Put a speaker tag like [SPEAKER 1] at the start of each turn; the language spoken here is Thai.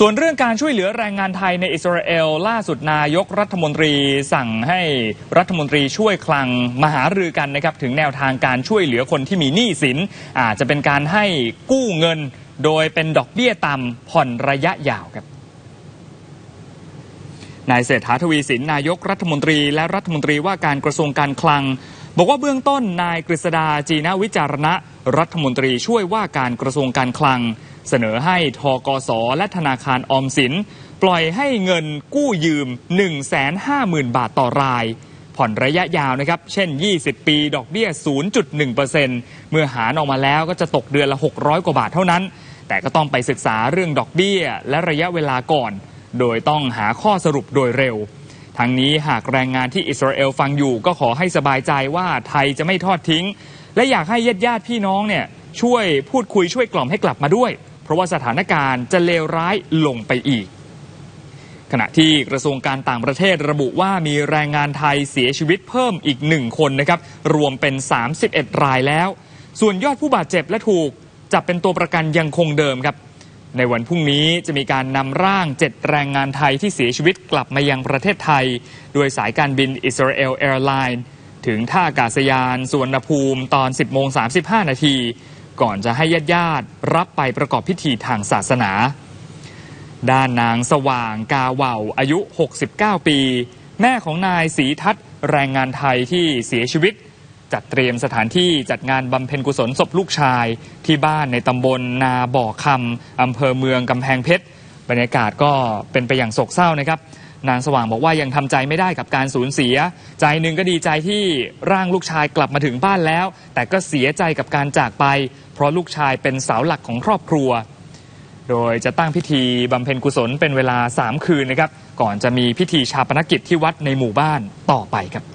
[SPEAKER 1] ส่วนเรื่องการช่วยเหลือแรงงานไทยในอิสราเอล ล่าสุดนายกรัฐมนตรีสั่งให้รัฐมนตรีช่วยคลังมหารือกันนะครับถึงแนวทางการช่วยเหลือคนที่มีหนี้สิน อาจจะเป็นการให้กู้เงินโดยเป็นดอกเบี้ยต่ำผ่อนระยะยาวครับนายเศรษฐาทวีสินนายกรัฐมนตรีและรัฐมนตรีว่าการกระทรวงการคลัง บอกว่าเบื้องต้นนายกฤษดาจีนวิจารณะ รัฐมนตรีช่วยว่าการกระทรวงการคลัง เสนอให้ทกสและธนาคารออมสิน ปล่อยให้เงินกู้ยืม 150,000 บาทต่อราย ผ่อนระยะยาวนะครับ เช่น 20 ปีดอกเบี้ย 0.1%เมื่อหารออกมาแล้วก็จะตกเดือนละ 600 กว่าบาทเท่านั้น แต่ก็ต้องไปศึกษาเรื่องดอกเบี้ย และระยะเวลาก่อน โดยต้องหาข้อสรุปโดยเร็วทั้งนี้หากแรงงานที่อิสราเอลฟังอยู่ก็ขอให้สบายใจว่าไทยจะไม่ทอดทิ้ง และอยากให้ญาติญาติพี่น้องเนี่ยช่วยพูดคุยช่วยกล่อมให้กลับมาด้วย เพราะว่าสถานการณ์จะเลวร้ายลงไปอีก ขณะที่กระทรวงการต่างประเทศระบุว่ามีแรงงานไทยเสียชีวิตเพิ่มอีกหนึ่งคนนะครับ รวมเป็น 31 รายแล้ว ส่วนยอดผู้บาดเจ็บและถูกจับเป็นตัวประกันยังคงเดิมครับ ในวันพรุ่งนี้จะมีการนำร่าง7แรงงานไทยที่เสียชีวิตกลับมายังประเทศไทย โดยสายการบินอิสราเอลแอร์ไลน์ถึงท่าอากาศยานสุวรรณภูมิตอน 10โมง35 นาที ก่อนจะให้ญาติญาติรับไปประกอบพิธีทางศาสนา ด้านนางสว่างกาเว่าอายุ 69 ปี แม่ของนายศรีทัศน์แรงงานไทยที่เสียชีวิต จัดเตรียมสถานที่จัดงานบำเพ็ญกุศลศพลูกชาย ที่บ้านในตำบลนาบ่อคำอำเภอเมืองกำแพงเพชรบรรยากาศก็เป็นไปอย่างโศกเศร้านะครับ นางสว่างบอกว่ายังทำใจไม่ได้กับการสูญเสีย ใจหนึ่งก็ดีใจที่ร่างลูกชายกลับมาถึงบ้านแล้ว แต่ก็เสียใจกับการจากไป เพราะลูกชายเป็นเสาหลักของครอบครัว โดยจะตั้งพิธีบำเพ็ญกุศลเป็นเวลา 3 คืนนะครับ ก่อนจะมีพิธีชาปนกิจที่วัดในหมู่บ้านต่อไปครับ